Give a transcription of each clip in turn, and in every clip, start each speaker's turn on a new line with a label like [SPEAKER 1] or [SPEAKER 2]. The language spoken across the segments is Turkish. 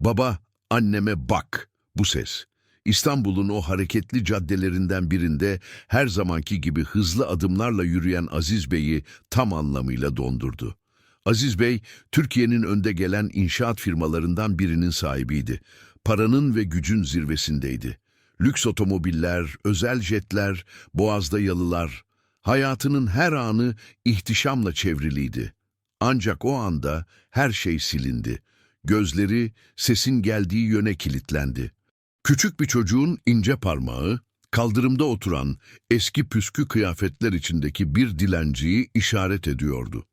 [SPEAKER 1] Baba, anneme bak. Bu ses. İstanbul'un o hareketli caddelerinden birinde her zamanki gibi hızlı adımlarla yürüyen Aziz Bey'i tam anlamıyla dondurdu. Aziz Bey, Türkiye'nin önde gelen inşaat firmalarından birinin sahibiydi. Paranın ve gücün zirvesindeydi. Lüks otomobiller, özel jetler, boğazda yalılar, hayatının her anı ihtişamla çevriliydi. Ancak o anda her şey silindi. Gözleri sesin geldiği yöne kilitlendi. Küçük bir çocuğun ince parmağı, kaldırımda oturan eski püskü kıyafetler içindeki bir dilenciyi işaret ediyordu.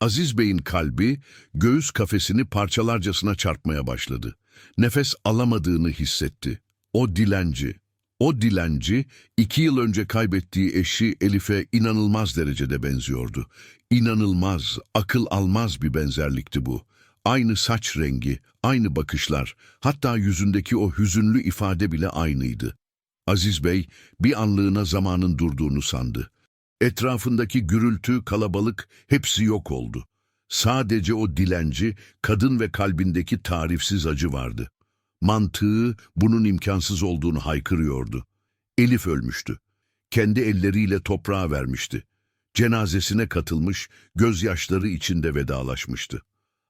[SPEAKER 1] Aziz Bey'in kalbi göğüs kafesini parçalarcasına çarpmaya başladı. Nefes alamadığını hissetti. O dilenci, o dilenci iki yıl önce kaybettiği eşi Elif'e inanılmaz derecede benziyordu. İnanılmaz, akıl almaz bir benzerlikti bu. Aynı saç rengi, aynı bakışlar, hatta yüzündeki o hüzünlü ifade bile aynıydı. Aziz Bey bir anlığına zamanın durduğunu sandı. Etrafındaki gürültü, kalabalık hepsi yok oldu. Sadece o dilenci, kadın ve kalbindeki tarifsiz acı vardı. Mantığı bunun imkansız olduğunu haykırıyordu. Elif ölmüştü. Kendi elleriyle toprağa vermişti. Cenazesine katılmış, gözyaşları içinde vedalaşmıştı.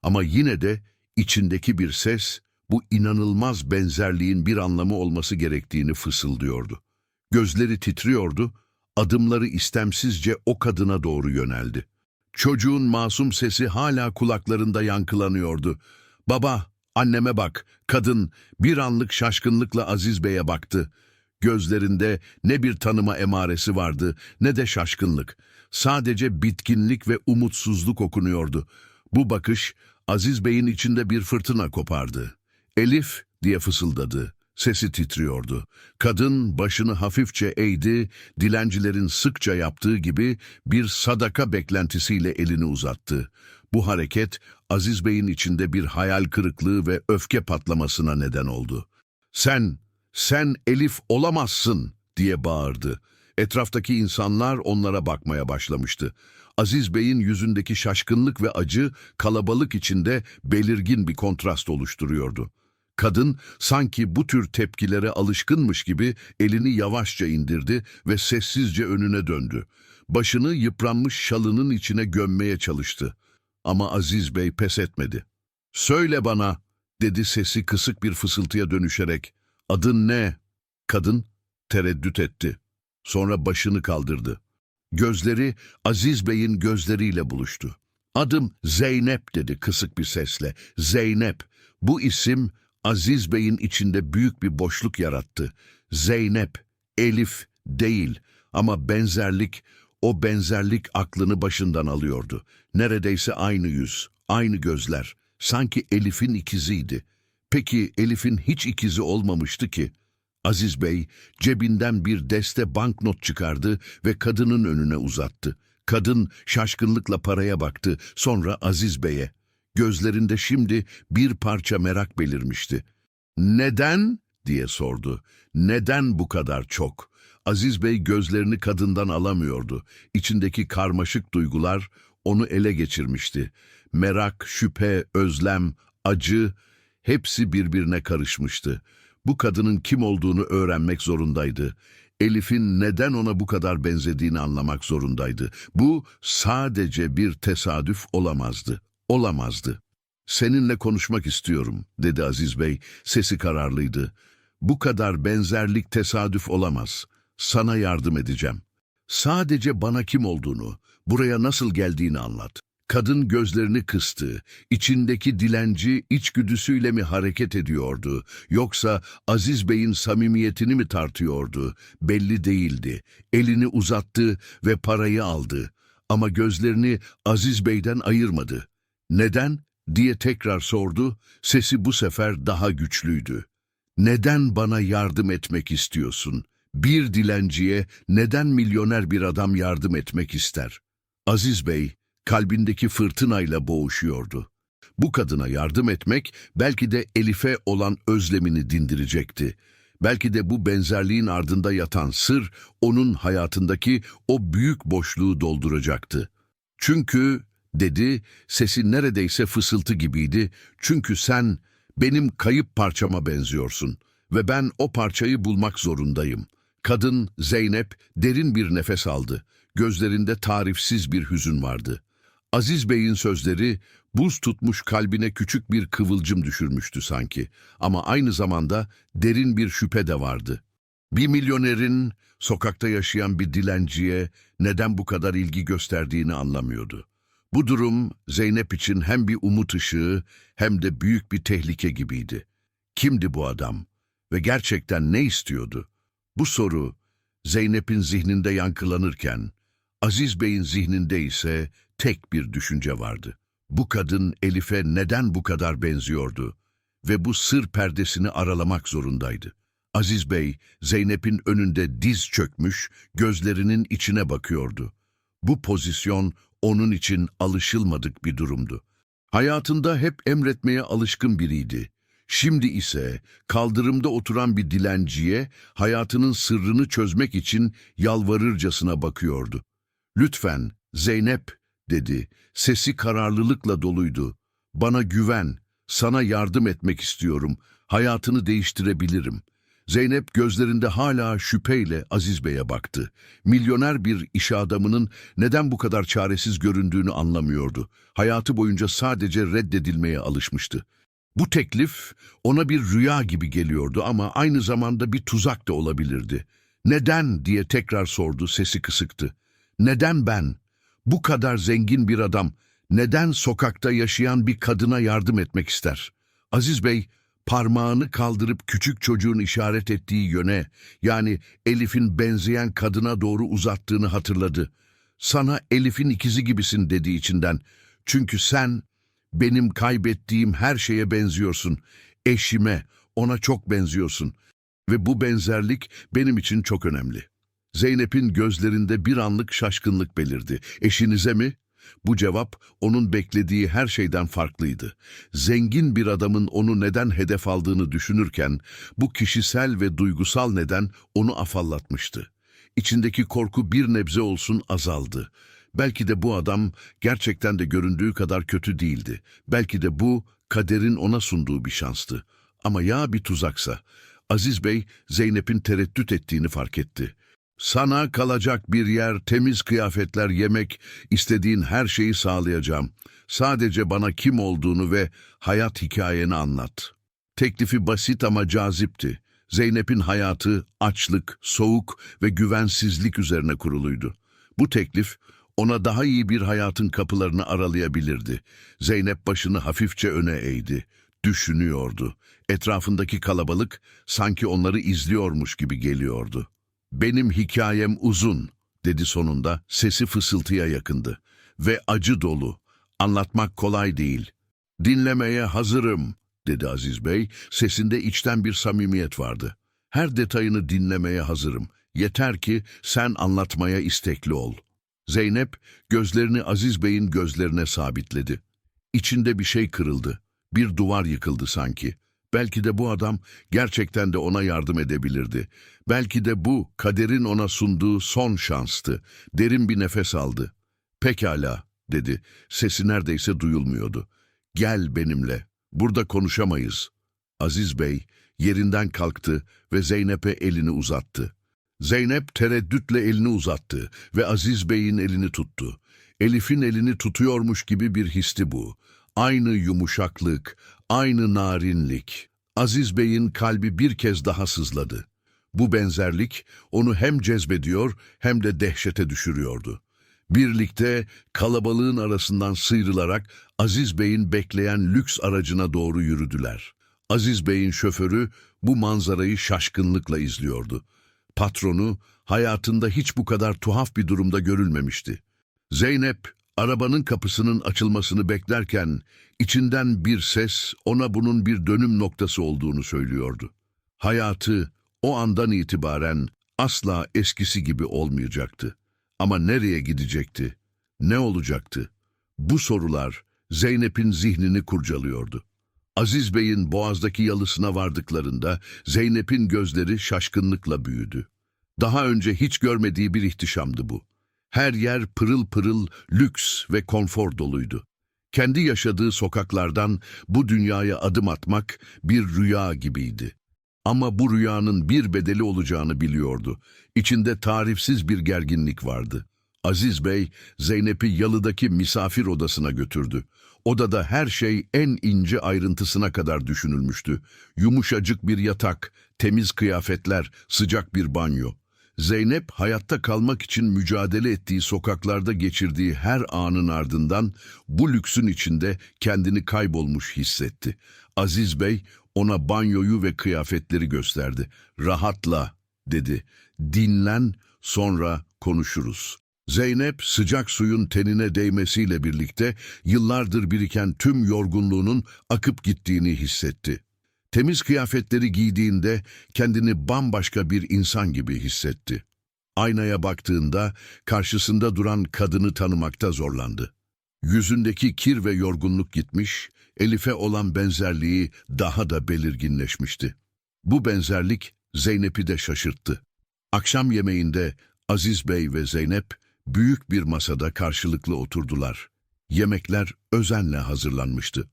[SPEAKER 1] Ama yine de içindeki bir ses, bu inanılmaz benzerliğin bir anlamı olması gerektiğini fısıldıyordu. Gözleri titriyordu, adımları istemsizce o kadına doğru yöneldi. Çocuğun masum sesi hala kulaklarında yankılanıyordu. Baba, anneme bak, kadın bir anlık şaşkınlıkla Aziz Bey'e baktı. Gözlerinde ne bir tanıma emaresi vardı ne de şaşkınlık. Sadece bitkinlik ve umutsuzluk okunuyordu. Bu bakış Aziz Bey'in içinde bir fırtına kopardı. Elif diye fısıldadı. Sesi titriyordu. Kadın başını hafifçe eğdi, dilencilerin sıkça yaptığı gibi bir sadaka beklentisiyle elini uzattı. Bu hareket Aziz Bey'in içinde bir hayal kırıklığı ve öfke patlamasına neden oldu. Sen, sen Elif olamazsın diye bağırdı. Etraftaki insanlar onlara bakmaya başlamıştı. Aziz Bey'in yüzündeki şaşkınlık ve acı kalabalık içinde belirgin bir kontrast oluşturuyordu. Kadın sanki bu tür tepkilere alışkınmış gibi elini yavaşça indirdi ve sessizce önüne döndü. Başını yıpranmış şalının içine gömmeye çalıştı. Ama Aziz Bey pes etmedi. ''Söyle bana'' dedi sesi kısık bir fısıltıya dönüşerek. ''Adın ne?'' Kadın tereddüt etti. Sonra başını kaldırdı. Gözleri Aziz Bey'in gözleriyle buluştu. Adım Zeynep dedi kısık bir sesle. Zeynep. Bu isim Aziz Bey'in içinde büyük bir boşluk yarattı. Zeynep, Elif değil ama benzerlik, o benzerlik aklını başından alıyordu. Neredeyse aynı yüz, aynı gözler. Sanki Elif'in ikiziydi. Peki Elif'in hiç ikizi olmamıştı ki. Aziz Bey cebinden bir deste banknot çıkardı ve kadının önüne uzattı. Kadın şaşkınlıkla paraya baktı, sonra Aziz Bey'e. Gözlerinde şimdi bir parça merak belirmişti. Neden? diye sordu. Neden bu kadar çok? Aziz Bey gözlerini kadından alamıyordu. İçindeki karmaşık duygular onu ele geçirmişti. Merak, şüphe, özlem, acı hepsi birbirine karışmıştı. Bu kadının kim olduğunu öğrenmek zorundaydı. Elif'in neden ona bu kadar benzediğini anlamak zorundaydı. Bu sadece bir tesadüf olamazdı. Olamazdı. Seninle konuşmak istiyorum, dedi Aziz Bey. Sesi kararlıydı. Bu kadar benzerlik tesadüf olamaz. Sana yardım edeceğim. Sadece bana kim olduğunu, buraya nasıl geldiğini anlat. Kadın gözlerini kıstı. İçindeki dilenci içgüdüsüyle mi hareket ediyordu? Yoksa Aziz Bey'in samimiyetini mi tartıyordu? Belli değildi. Elini uzattı ve parayı aldı. Ama gözlerini Aziz Bey'den ayırmadı. Neden? diye tekrar sordu. Sesi bu sefer daha güçlüydü. Neden bana yardım etmek istiyorsun? Bir dilenciye neden milyoner bir adam yardım etmek ister? Aziz Bey, kalbindeki fırtınayla boğuşuyordu. Bu kadına yardım etmek belki de Elif'e olan özlemini dindirecekti. Belki de bu benzerliğin ardında yatan sır onun hayatındaki o büyük boşluğu dolduracaktı. Çünkü, dedi, sesi neredeyse fısıltı gibiydi, çünkü sen Benim kayıp parçama benziyorsun ve ben o parçayı bulmak zorundayım. Kadın Zeynep derin bir nefes aldı. Gözlerinde tarifsiz bir hüzün vardı. Aziz Bey'in sözleri buz tutmuş kalbine küçük bir kıvılcım düşürmüştü sanki. Ama aynı zamanda derin bir şüphe de vardı. Bir milyonerin sokakta yaşayan bir dilenciye neden bu kadar ilgi gösterdiğini anlamıyordu. Bu durum Zeynep için hem bir umut ışığı hem de büyük bir tehlike gibiydi. Kimdi bu adam ve gerçekten ne istiyordu? Bu soru Zeynep'in zihninde yankılanırken Aziz Bey'in zihninde ise tek bir düşünce vardı. Bu kadın Elif'e neden bu kadar benziyordu ve bu sır perdesini aralamak zorundaydı. Aziz Bey, Zeynep'in önünde diz çökmüş, gözlerinin içine bakıyordu. Bu pozisyon onun için alışılmadık bir durumdu. Hayatında hep emretmeye alışkın biriydi. Şimdi ise kaldırımda oturan bir dilenciye hayatının sırrını çözmek için yalvarırcasına bakıyordu. Lütfen Zeynep dedi. Sesi kararlılıkla doluydu. Bana güven, sana yardım etmek istiyorum. Hayatını değiştirebilirim. Zeynep gözlerinde hala şüpheyle Aziz Bey'e baktı. Milyoner bir iş adamının neden bu kadar çaresiz göründüğünü anlamıyordu. Hayatı boyunca sadece reddedilmeye alışmıştı. Bu teklif ona bir rüya gibi geliyordu ama aynı zamanda bir tuzak da olabilirdi. Neden diye tekrar sordu, sesi kısıktı. Neden ben? Bu kadar zengin bir adam neden sokakta yaşayan bir kadına yardım etmek ister? Aziz Bey parmağını kaldırıp küçük çocuğun işaret ettiği yöne yani Elif'in benzeyen kadına doğru uzattığını hatırladı. Sana Elif'in ikizi gibisin dedi içinden. Çünkü sen benim kaybettiğim her şeye benziyorsun. Eşime, ona çok benziyorsun. Ve bu benzerlik benim için çok önemli. Zeynep'in gözlerinde bir anlık şaşkınlık belirdi. Eşinize mi? Bu cevap onun beklediği her şeyden farklıydı. Zengin bir adamın onu neden hedef aldığını düşünürken bu kişisel ve duygusal neden onu afallatmıştı. İçindeki korku bir nebze olsun azaldı. Belki de bu adam gerçekten de göründüğü kadar kötü değildi. Belki de bu kaderin ona sunduğu bir şanstı. Ama ya bir tuzaksa? Aziz Bey Zeynep'in tereddüt ettiğini fark etti. Sana kalacak bir yer, temiz kıyafetler, yemek, istediğin her şeyi sağlayacağım. Sadece bana kim olduğunu ve hayat hikayeni anlat. Teklifi basit ama cazipti. Zeynep'in hayatı açlık, soğuk ve güvensizlik üzerine kuruluydu. Bu teklif ona daha iyi bir hayatın kapılarını aralayabilirdi. Zeynep başını hafifçe öne eğdi. Düşünüyordu. Etrafındaki kalabalık sanki onları izliyormuş gibi geliyordu. Benim hikayem uzun, dedi sonunda, sesi fısıltıya yakındı. Ve acı dolu. Anlatmak kolay değil. Dinlemeye hazırım, dedi Aziz Bey, sesinde içten bir samimiyet vardı. Her detayını dinlemeye hazırım. Yeter ki sen anlatmaya istekli ol. Zeynep gözlerini Aziz Bey'in gözlerine sabitledi. İçinde bir şey kırıldı. Bir duvar yıkıldı sanki. Belki de bu adam gerçekten de ona yardım edebilirdi. Belki de bu kaderin ona sunduğu son şanstı. Derin bir nefes aldı. Pekala, dedi. Sesi neredeyse duyulmuyordu. Gel benimle. Burada konuşamayız. Aziz Bey yerinden kalktı ve Zeynep'e elini uzattı. Zeynep tereddütle elini uzattı ve Aziz Bey'in elini tuttu. Elif'in elini tutuyormuş gibi bir histi bu. Aynı yumuşaklık, aynı narinlik. Aziz Bey'in kalbi bir kez daha sızladı. Bu benzerlik onu hem cezbediyor hem de dehşete düşürüyordu. Birlikte kalabalığın arasından sıyrılarak Aziz Bey'in bekleyen lüks aracına doğru yürüdüler. Aziz Bey'in şoförü bu manzarayı şaşkınlıkla izliyordu. Patronu hayatında hiç bu kadar tuhaf bir durumda görülmemişti. Zeynep arabanın kapısının açılmasını beklerken içinden bir ses ona bunun bir dönüm noktası olduğunu söylüyordu. Hayatı o andan itibaren asla eskisi gibi olmayacaktı. Ama nereye gidecekti? Ne olacaktı? Bu sorular Zeynep'in zihnini kurcalıyordu. Aziz Bey'in boğazdaki yalısına vardıklarında Zeynep'in gözleri şaşkınlıkla büyüdü. Daha önce hiç görmediği bir ihtişamdı bu. Her yer pırıl pırıl, lüks ve konfor doluydu. Kendi yaşadığı sokaklardan bu dünyaya adım atmak bir rüya gibiydi. Ama bu rüyanın bir bedeli olacağını biliyordu. İçinde tarifsiz bir gerginlik vardı. Aziz Bey, Zeynep'i yalıdaki misafir odasına götürdü. Odada her şey en ince ayrıntısına kadar düşünülmüştü. Yumuşacık bir yatak, temiz kıyafetler, sıcak bir banyo. Zeynep hayatta kalmak için mücadele ettiği sokaklarda geçirdiği her anın ardından bu lüksün içinde kendini kaybolmuş hissetti. Aziz Bey ona banyoyu ve kıyafetleri gösterdi. Rahatla dedi. Dinlen sonra konuşuruz. Zeynep sıcak suyun tenine değmesiyle birlikte yıllardır biriken tüm yorgunluğunun akıp gittiğini hissetti. Temiz kıyafetleri giydiğinde kendini bambaşka bir insan gibi hissetti. Aynaya baktığında karşısında duran kadını tanımakta zorlandı. Yüzündeki kir ve yorgunluk gitmiş, Elif'e olan benzerliği daha da belirginleşmişti. Bu benzerlik Zeynep'i de şaşırttı. Akşam yemeğinde Aziz Bey ve Zeynep büyük bir masada karşılıklı oturdular. Yemekler özenle hazırlanmıştı.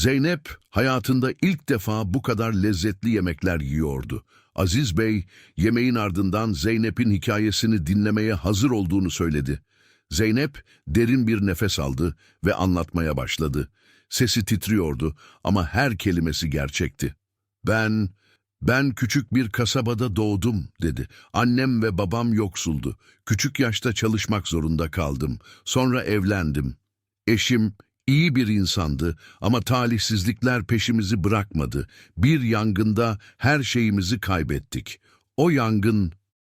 [SPEAKER 1] Zeynep hayatında ilk defa bu kadar lezzetli yemekler yiyordu. Aziz Bey yemeğin ardından Zeynep'in hikayesini dinlemeye hazır olduğunu söyledi. Zeynep derin bir nefes aldı ve anlatmaya başladı. Sesi titriyordu ama her kelimesi gerçekti. Ben, ben küçük bir kasabada doğdum dedi. Annem ve babam yoksuldu. Küçük yaşta çalışmak zorunda kaldım. Sonra evlendim. Eşim iyi bir insandı ama talihsizlikler peşimizi bırakmadı. Bir yangında her şeyimizi kaybettik. O yangın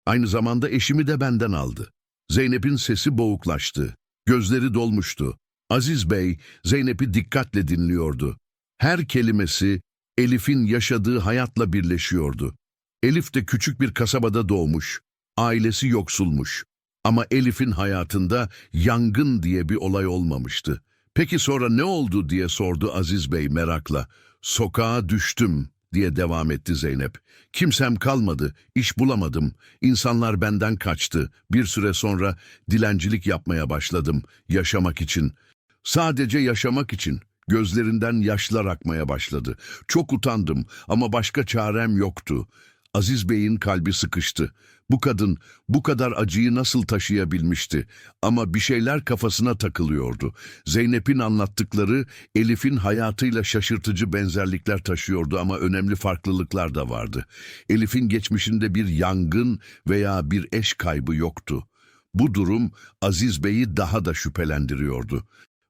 [SPEAKER 1] aynı zamanda eşimi de benden aldı. Zeynep'in sesi boğuklaştı. Gözleri dolmuştu. Aziz Bey Zeynep'i dikkatle dinliyordu. Her kelimesi Elif'in yaşadığı hayatla birleşiyordu. Elif de küçük bir kasabada doğmuş. Ailesi yoksulmuş. Ama Elif'in hayatında yangın diye bir olay olmamıştı. Peki sonra ne oldu diye sordu Aziz Bey merakla. Sokağa düştüm diye devam etti Zeynep. Kimsem kalmadı, iş bulamadım. İnsanlar benden kaçtı. Bir süre sonra dilencilik yapmaya başladım, yaşamak için. Sadece yaşamak için. Gözlerinden yaşlar akmaya başladı. Çok utandım ama başka çarem yoktu. Aziz Bey'in kalbi sıkıştı. Bu kadın bu kadar acıyı nasıl taşıyabilmişti? Ama bir şeyler kafasına takılıyordu. Zeynep'in anlattıkları Elif'in hayatıyla şaşırtıcı benzerlikler taşıyordu ama önemli farklılıklar da vardı. Elif'in geçmişinde bir yangın veya bir eş kaybı yoktu. Bu durum Aziz Bey'i daha da şüphelendiriyordu.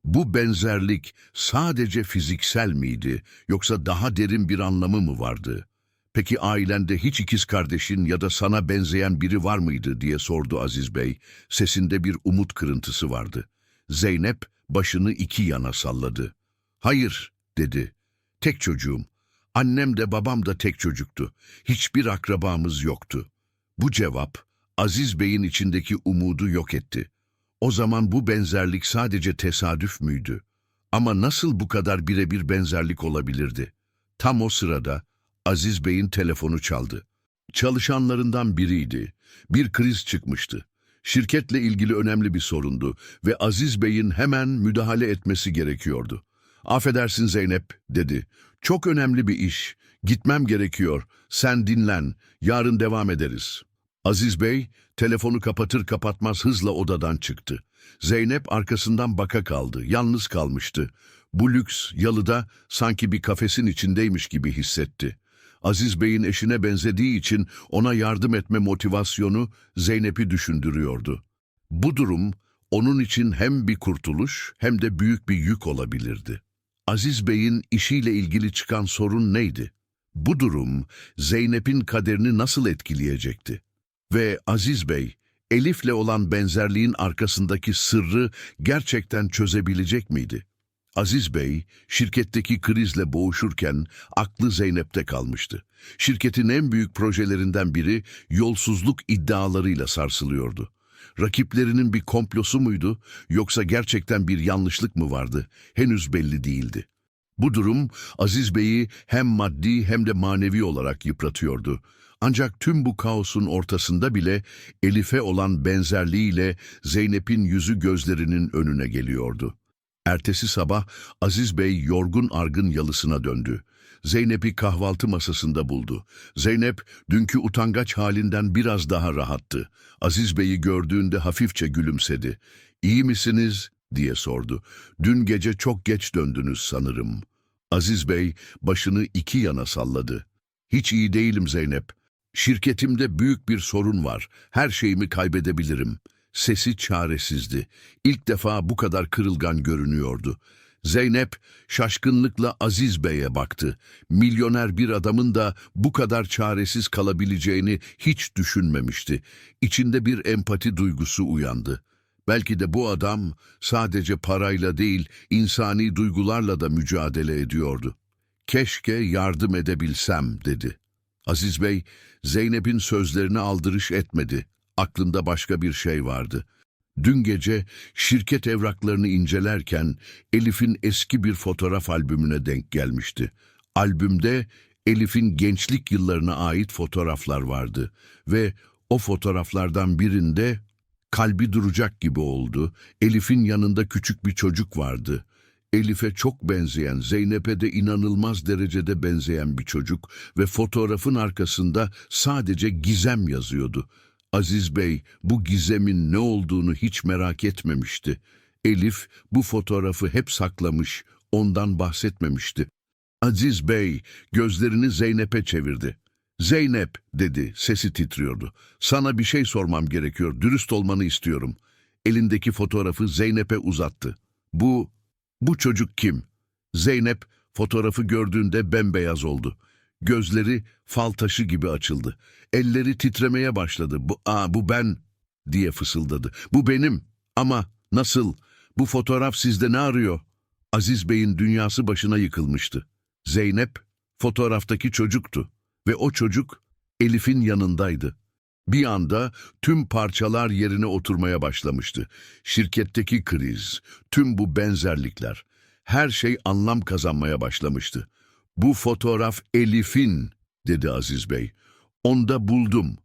[SPEAKER 1] Bu benzerlik sadece fiziksel miydi yoksa daha derin bir anlamı mı vardı? Peki ailende hiç ikiz kardeşin ya da sana benzeyen biri var mıydı diye sordu Aziz Bey. Sesinde bir umut kırıntısı vardı. Zeynep başını iki yana salladı. Hayır dedi. Tek çocuğum. Annem de babam da tek çocuktu. Hiçbir akrabamız yoktu. Bu cevap Aziz Bey'in içindeki umudu yok etti. O zaman bu benzerlik sadece tesadüf müydü? Ama nasıl bu kadar birebir benzerlik olabilirdi? Tam o sırada Aziz Bey'in telefonu çaldı. Çalışanlarından biriydi. Bir kriz çıkmıştı. Şirketle ilgili önemli bir sorundu ve Aziz Bey'in hemen müdahale etmesi gerekiyordu. Affedersin Zeynep, dedi. Çok önemli bir iş. Gitmem gerekiyor. Sen dinlen. Yarın devam ederiz. Aziz Bey, telefonu kapatır kapatmaz hızla odadan çıktı. Zeynep arkasından baka kaldı. Yalnız kalmıştı. Bu lüks yalıda sanki bir kafesin içindeymiş gibi hissetti. Aziz Bey'in eşine benzediği için ona yardım etme motivasyonu Zeynep'i düşündürüyordu. Bu durum onun için hem bir kurtuluş hem de büyük bir yük olabilirdi. Aziz Bey'in işiyle ilgili çıkan sorun neydi? Bu durum Zeynep'in kaderini nasıl etkileyecekti? Ve Aziz Bey, Elif'le olan benzerliğin arkasındaki sırrı gerçekten çözebilecek miydi? Aziz Bey, şirketteki krizle boğuşurken aklı Zeynep'te kalmıştı. Şirketin en büyük projelerinden biri yolsuzluk iddialarıyla sarsılıyordu. Rakiplerinin bir komplosu muydu yoksa gerçekten bir yanlışlık mı vardı? Henüz belli değildi. Bu durum Aziz Bey'i hem maddi hem de manevi olarak yıpratıyordu. Ancak tüm bu kaosun ortasında bile Elif'e olan benzerliğiyle Zeynep'in yüzü gözlerinin önüne geliyordu. Ertesi sabah Aziz Bey yorgun argın yalısına döndü. Zeynep'i kahvaltı masasında buldu. Zeynep dünkü utangaç halinden biraz daha rahattı. Aziz Bey'i gördüğünde hafifçe gülümsedi. "İyi misiniz?" diye sordu. "Dün gece çok geç döndünüz sanırım." Aziz Bey başını iki yana salladı. "Hiç iyi değilim Zeynep. Şirketimde büyük bir sorun var. Her şeyimi kaybedebilirim." Sesi çaresizdi. İlk defa bu kadar kırılgan görünüyordu. Zeynep şaşkınlıkla Aziz Bey'e baktı. Milyoner bir adamın da bu kadar çaresiz kalabileceğini hiç düşünmemişti. İçinde bir empati duygusu uyandı. Belki de bu adam sadece parayla değil, insani duygularla da mücadele ediyordu. Keşke yardım edebilsem dedi. Aziz Bey, Zeynep'in sözlerine aldırış etmedi. Aklında başka bir şey vardı. Dün gece şirket evraklarını incelerken Elif'in eski bir fotoğraf albümüne denk gelmişti. Albümde Elif'in gençlik yıllarına ait fotoğraflar vardı ve o fotoğraflardan birinde kalbi duracak gibi oldu. Elif'in yanında küçük bir çocuk vardı. Elif'e çok benzeyen, Zeynep'e de inanılmaz derecede benzeyen bir çocuk ve fotoğrafın arkasında sadece gizem yazıyordu. Aziz Bey bu gizemin ne olduğunu hiç merak etmemişti. Elif bu fotoğrafı hep saklamış, ondan bahsetmemişti. Aziz Bey gözlerini Zeynep'e çevirdi. Zeynep dedi, sesi titriyordu. Sana bir şey sormam gerekiyor, dürüst olmanı istiyorum. Elindeki fotoğrafı Zeynep'e uzattı. Bu, bu çocuk kim? Zeynep fotoğrafı gördüğünde bembeyaz oldu. Gözleri fal taşı gibi açıldı. Elleri titremeye başladı. Bu, aa, bu ben diye fısıldadı. Bu benim ama nasıl? Bu fotoğraf sizde ne arıyor? Aziz Bey'in dünyası başına yıkılmıştı. Zeynep fotoğraftaki çocuktu ve o çocuk Elif'in yanındaydı. Bir anda tüm parçalar yerine oturmaya başlamıştı. Şirketteki kriz, tüm bu benzerlikler, her şey anlam kazanmaya başlamıştı. Bu fotoğraf Elif'in, dedi Aziz Bey. Onda buldum.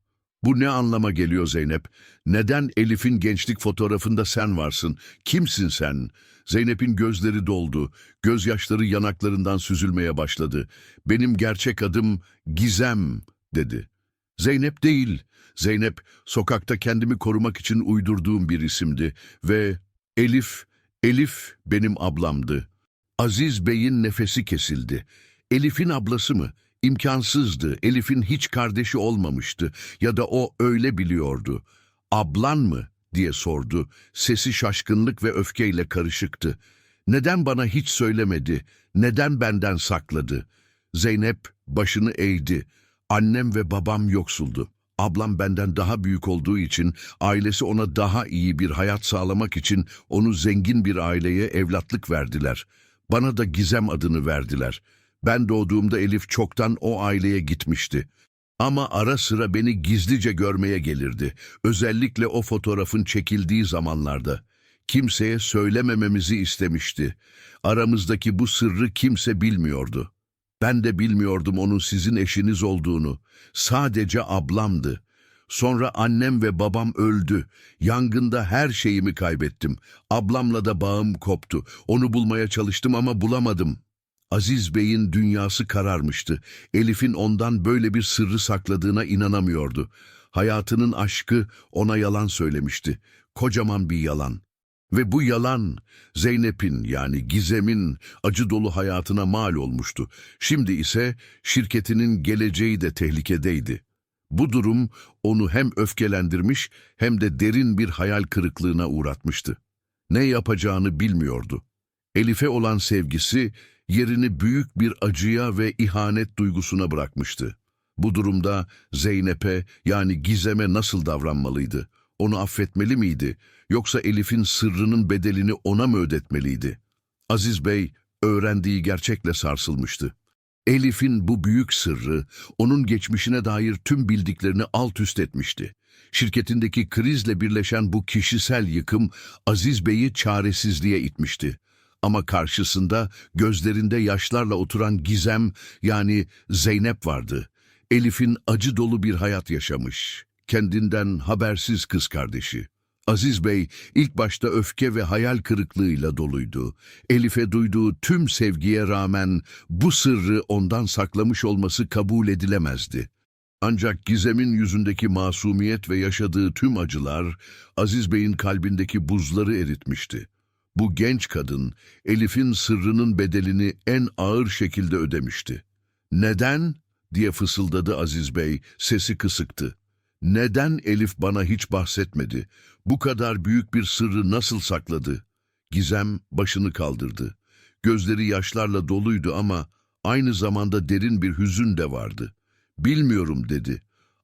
[SPEAKER 1] Bu ne anlama geliyor Zeynep? Neden Elif'in gençlik fotoğrafında sen varsın? Kimsin sen? Zeynep'in gözleri doldu. Gözyaşları yanaklarından süzülmeye başladı. Benim gerçek adım Gizem, dedi. Zeynep değil. Zeynep, sokakta kendimi korumak için uydurduğum bir isimdi. Ve Elif, Elif benim ablamdı. Aziz Bey'in nefesi kesildi. Elif'in ablası mı? İmkansızdı. Elif'in hiç kardeşi olmamıştı ya da o öyle biliyordu. Ablan mı? diye sordu. Sesi şaşkınlık ve öfkeyle karışıktı. Neden bana hiç söylemedi? Neden benden sakladı? Zeynep başını eğdi. Annem ve babam yoksuldu. Ablam benden daha büyük olduğu için ailesi ona daha iyi bir hayat sağlamak için onu zengin bir aileye evlatlık verdiler. Bana da Gizem adını verdiler. Ben doğduğumda Elif çoktan o aileye gitmişti. Ama ara sıra beni gizlice görmeye gelirdi. Özellikle o fotoğrafın çekildiği zamanlarda. Kimseye söylemememizi istemişti. Aramızdaki bu sırrı kimse bilmiyordu. Ben de bilmiyordum onun sizin eşiniz olduğunu. Sadece ablamdı. Sonra annem ve babam öldü. Yangında her şeyimi kaybettim. Ablamla da bağım koptu. Onu bulmaya çalıştım ama bulamadım. Aziz Bey'in dünyası kararmıştı. Elif'in ondan böyle bir sırrı sakladığına inanamıyordu. Hayatının aşkı ona yalan söylemişti. Kocaman bir yalan. Ve bu yalan Zeynep'in yani Gizem'in acı dolu hayatına mal olmuştu. Şimdi ise şirketinin geleceği de tehlikedeydi. Bu durum onu hem öfkelendirmiş hem de derin bir hayal kırıklığına uğratmıştı. Ne yapacağını bilmiyordu. Elif'e olan sevgisi yerini büyük bir acıya ve ihanet duygusuna bırakmıştı. Bu durumda Zeynep'e yani Gizem'e nasıl davranmalıydı? Onu affetmeli miydi? Yoksa Elif'in sırrının bedelini ona mı ödetmeliydi? Aziz Bey öğrendiği gerçekle sarsılmıştı. Elif'in bu büyük sırrı onun geçmişine dair tüm bildiklerini alt üst etmişti. Şirketindeki krizle birleşen bu kişisel yıkım Aziz Bey'i çaresizliğe itmişti. Ama karşısında gözlerinde yaşlarla oturan Gizem yani Zeynep vardı. Elif'in acı dolu bir hayat yaşamış. Kendinden habersiz kız kardeşi. Aziz Bey ilk başta öfke ve hayal kırıklığıyla doluydu. Elif'e duyduğu tüm sevgiye rağmen bu sırrı ondan saklamış olması kabul edilemezdi. Ancak Gizem'in yüzündeki masumiyet ve yaşadığı tüm acılar Aziz Bey'in kalbindeki buzları eritmişti. Bu genç kadın Elif'in sırrının bedelini en ağır şekilde ödemişti. Neden? diye fısıldadı Aziz Bey, sesi kısıktı. Neden Elif bana hiç bahsetmedi? Bu kadar büyük bir sırrı nasıl sakladı? Gizem başını kaldırdı. Gözleri yaşlarla doluydu ama aynı zamanda derin bir hüzün de vardı. Bilmiyorum dedi.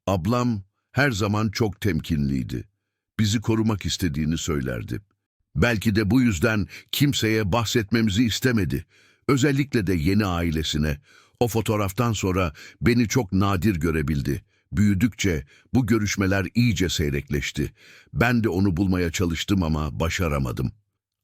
[SPEAKER 1] Ablam her zaman çok temkinliydi. Bizi korumak istediğini söylerdi. Belki de bu yüzden kimseye bahsetmemizi istemedi. Özellikle de yeni ailesine. O fotoğraftan sonra beni çok nadir görebildi. Büyüdükçe bu görüşmeler iyice seyrekleşti. Ben de onu bulmaya çalıştım ama başaramadım.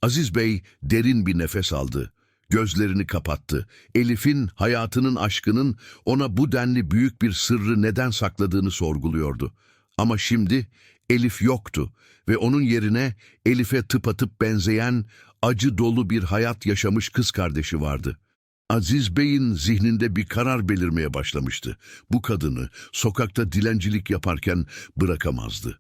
[SPEAKER 1] Aziz Bey derin bir nefes aldı. Gözlerini kapattı. Elif'in, hayatının aşkının ona bu denli büyük bir sırrı neden sakladığını sorguluyordu. Ama şimdi Elif yoktu ve onun yerine Elif'e tıpatıp benzeyen, acı dolu bir hayat yaşamış kız kardeşi vardı. Aziz Bey'in zihninde bir karar belirmeye başlamıştı. Bu kadını sokakta dilencilik yaparken bırakamazdı.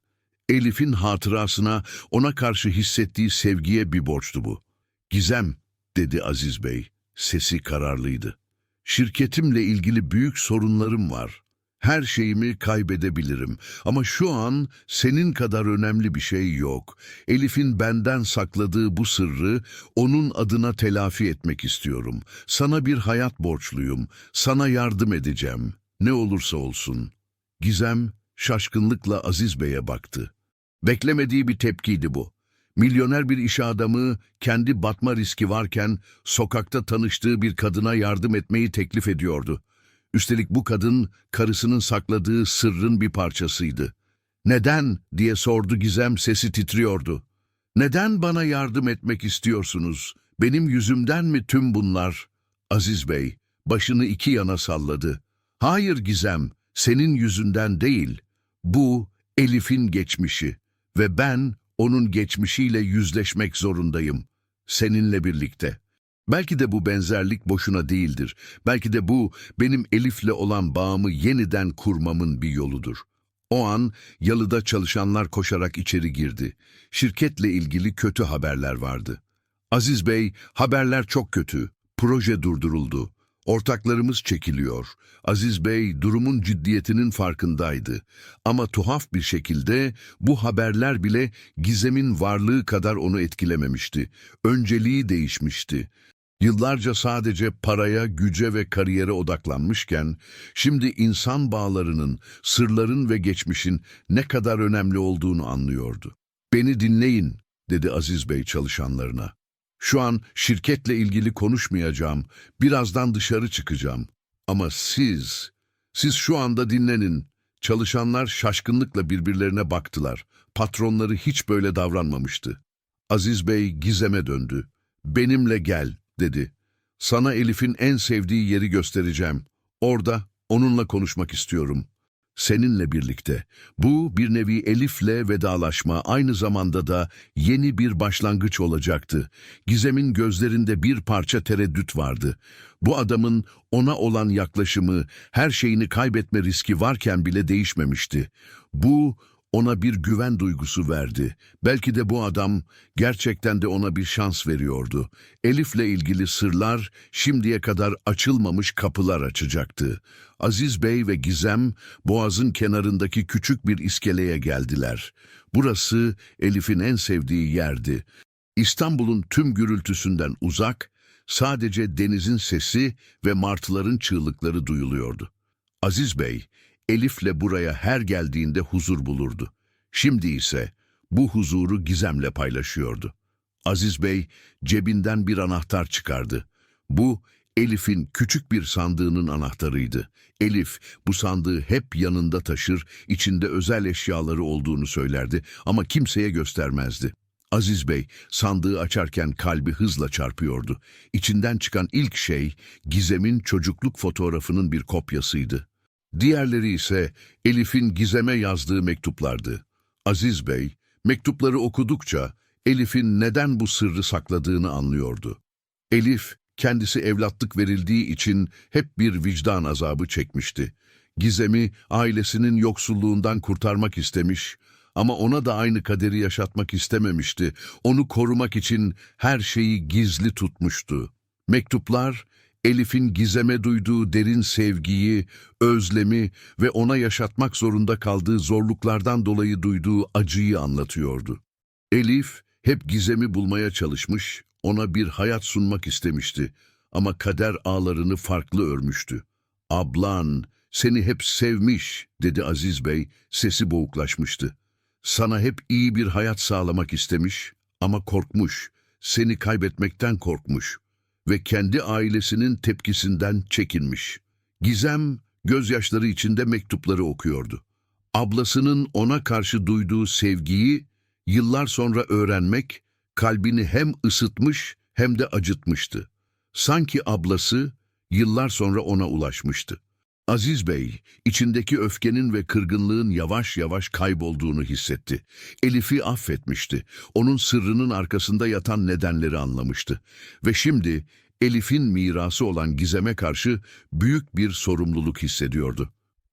[SPEAKER 1] Elif'in hatırasına ona karşı hissettiği sevgiye bir borçtu bu. Gizem, dedi Aziz Bey. Sesi kararlıydı. Şirketimle ilgili büyük sorunlarım var. Her şeyimi kaybedebilirim ama şu an senin kadar önemli bir şey yok. Elif'in benden sakladığı bu sırrı onun adına telafi etmek istiyorum. Sana bir hayat borçluyum. Sana yardım edeceğim. Ne olursa olsun. Gizem şaşkınlıkla Aziz Bey'e baktı. Beklemediği bir tepkiydi bu. Milyoner bir iş adamı kendi batma riski varken sokakta tanıştığı bir kadına yardım etmeyi teklif ediyordu. Üstelik bu kadın karısının sakladığı sırrın bir parçasıydı. Neden diye sordu Gizem sesi titriyordu. Neden bana yardım etmek istiyorsunuz? Benim yüzümden mi tüm bunlar? Aziz Bey başını iki yana salladı. Hayır Gizem, senin yüzünden değil. Bu Elif'in geçmişi ve ben onun geçmişiyle yüzleşmek zorundayım. Seninle birlikte. Belki de bu benzerlik boşuna değildir. Belki de bu benim Elif'le olan bağımı yeniden kurmamın bir yoludur. O an yalıda çalışanlar koşarak içeri girdi. Şirketle ilgili kötü haberler vardı. Aziz Bey, haberler çok kötü. Proje durduruldu. Ortaklarımız çekiliyor. Aziz Bey durumun ciddiyetinin farkındaydı. Ama tuhaf bir şekilde bu haberler bile Gizem'in varlığı kadar onu etkilememişti. Önceliği değişmişti. Yıllarca sadece paraya, güce ve kariyere odaklanmışken, şimdi insan bağlarının, sırların ve geçmişin ne kadar önemli olduğunu anlıyordu. Beni dinleyin, dedi Aziz Bey çalışanlarına. Şu an şirketle ilgili konuşmayacağım, birazdan dışarı çıkacağım. Ama siz, siz şu anda dinlenin. Çalışanlar şaşkınlıkla birbirlerine baktılar. Patronları hiç böyle davranmamıştı. Aziz Bey Gizem'e döndü. Benimle gel, dedi. Sana Elif'in en sevdiği yeri göstereceğim. Orada onunla konuşmak istiyorum. Seninle birlikte. Bu bir nevi Elif'le vedalaşma aynı zamanda da yeni bir başlangıç olacaktı. Gizem'in gözlerinde bir parça tereddüt vardı. Bu adamın ona olan yaklaşımı her şeyini kaybetme riski varken bile değişmemişti. Bu ona bir güven duygusu verdi. Belki de bu adam gerçekten de ona bir şans veriyordu. Elif'le ilgili sırlar şimdiye kadar açılmamış kapılar açacaktı. Aziz Bey ve Gizem boğazın kenarındaki küçük bir iskeleye geldiler. Burası Elif'in en sevdiği yerdi. İstanbul'un tüm gürültüsünden uzak, sadece denizin sesi ve martıların çığlıkları duyuluyordu. Aziz Bey, Elif'le buraya her geldiğinde huzur bulurdu. Şimdi ise bu huzuru Gizem'le paylaşıyordu. Aziz Bey cebinden bir anahtar çıkardı. Bu Elif'in küçük bir sandığının anahtarıydı. Elif bu sandığı hep yanında taşır, içinde özel eşyaları olduğunu söylerdi ama kimseye göstermezdi. Aziz Bey sandığı açarken kalbi hızla çarpıyordu. İçinden çıkan ilk şey Gizem'in çocukluk fotoğrafının bir kopyasıydı. Diğerleri ise Elif'in Gizem'e yazdığı mektuplardı. Aziz Bey, Mektupları okudukça Elif'in neden bu sırrı sakladığını anlıyordu. Elif, kendisi evlatlık verildiği için hep bir vicdan azabı çekmişti. Gizem'i ailesinin yoksulluğundan kurtarmak istemiş ama ona da aynı kaderi yaşatmak istememişti. Onu korumak için her şeyi gizli tutmuştu. Mektuplar, Elif'in Gizem'e duyduğu derin sevgiyi, özlemi ve ona yaşatmak zorunda kaldığı zorluklardan dolayı duyduğu acıyı anlatıyordu. Elif hep Gizem'i bulmaya çalışmış, ona bir hayat sunmak istemişti ama kader ağlarını farklı örmüştü. Ablan seni hep sevmiş, dedi Aziz Bey, sesi boğuklaşmıştı. Sana hep iyi bir hayat sağlamak istemiş ama korkmuş, seni kaybetmekten korkmuş ve kendi ailesinin tepkisinden çekinmiş. Gizem gözyaşları içinde mektupları okuyordu. Ablasının ona karşı duyduğu sevgiyi yıllar sonra öğrenmek kalbini hem ısıtmış hem de acıtmıştı. Sanki ablası yıllar sonra ona ulaşmıştı. Aziz Bey, içindeki öfkenin ve kırgınlığın yavaş yavaş kaybolduğunu hissetti. Elif'i affetmişti. Onun sırrının arkasında yatan nedenleri anlamıştı. Ve şimdi Elif'in mirası olan Gizem'e karşı büyük bir sorumluluk hissediyordu.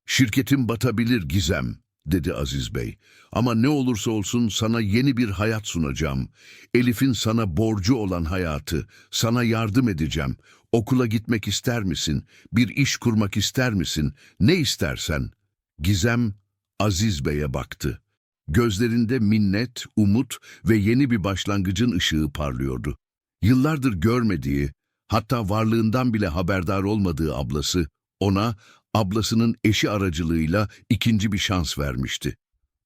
[SPEAKER 1] Şirketim batabilir Gizem, dedi Aziz Bey. Ama ne olursa olsun sana yeni bir hayat sunacağım. Elif'in sana borcu olan hayatı, sana yardım edeceğim. Okula gitmek ister misin? Bir iş kurmak ister misin? Ne istersen. Gizem, Aziz Bey'e baktı. Gözlerinde minnet, umut ve yeni bir başlangıcın ışığı parlıyordu. Yıllardır görmediği, hatta varlığından bile haberdar olmadığı ablası, ona ablasının eşi aracılığıyla ikinci bir şans vermişti.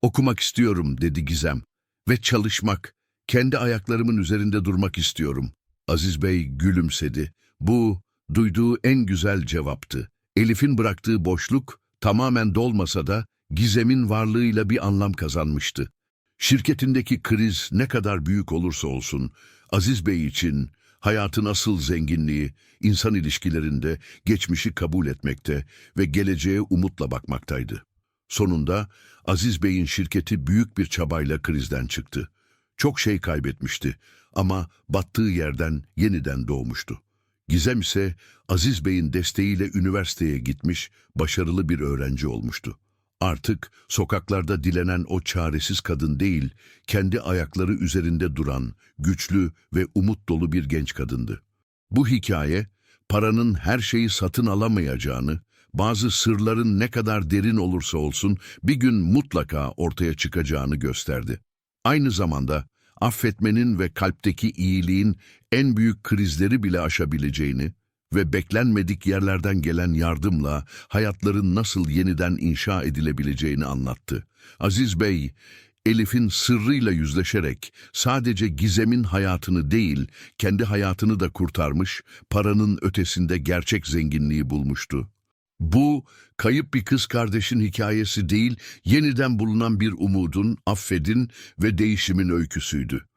[SPEAKER 1] Okumak istiyorum dedi Gizem ve çalışmak, kendi ayaklarımın üzerinde durmak istiyorum. Aziz Bey gülümsedi. Bu duyduğu en güzel cevaptı. Elif'in bıraktığı boşluk tamamen dolmasa da Gizem'in varlığıyla bir anlam kazanmıştı. Şirketindeki kriz ne kadar büyük olursa olsun Aziz Bey için hayatın asıl zenginliği insan ilişkilerinde geçmişi kabul etmekte ve geleceğe umutla bakmaktaydı. Sonunda Aziz Bey'in şirketi büyük bir çabayla krizden çıktı. Çok şey kaybetmişti ama battığı yerden yeniden doğmuştu. Gizem ise Aziz Bey'in desteğiyle üniversiteye gitmiş, başarılı bir öğrenci olmuştu. Artık sokaklarda dilenen o çaresiz kadın değil, kendi ayakları üzerinde duran, güçlü ve umut dolu bir genç kadındı. Bu hikaye, paranın her şeyi satın alamayacağını, bazı sırların ne kadar derin olursa olsun bir gün mutlaka ortaya çıkacağını gösterdi. Aynı zamanda affetmenin ve kalpteki iyiliğin en büyük krizleri bile aşabileceğini ve beklenmedik yerlerden gelen yardımla hayatların nasıl yeniden inşa edilebileceğini anlattı. Aziz Bey, Elif'in sırrıyla yüzleşerek sadece Gizem'in hayatını değil, kendi hayatını da kurtarmış, paranın ötesinde gerçek zenginliği bulmuştu. Bu, kayıp bir kız kardeşin hikayesi değil, yeniden bulunan bir umudun, affedin ve değişimin öyküsüydü.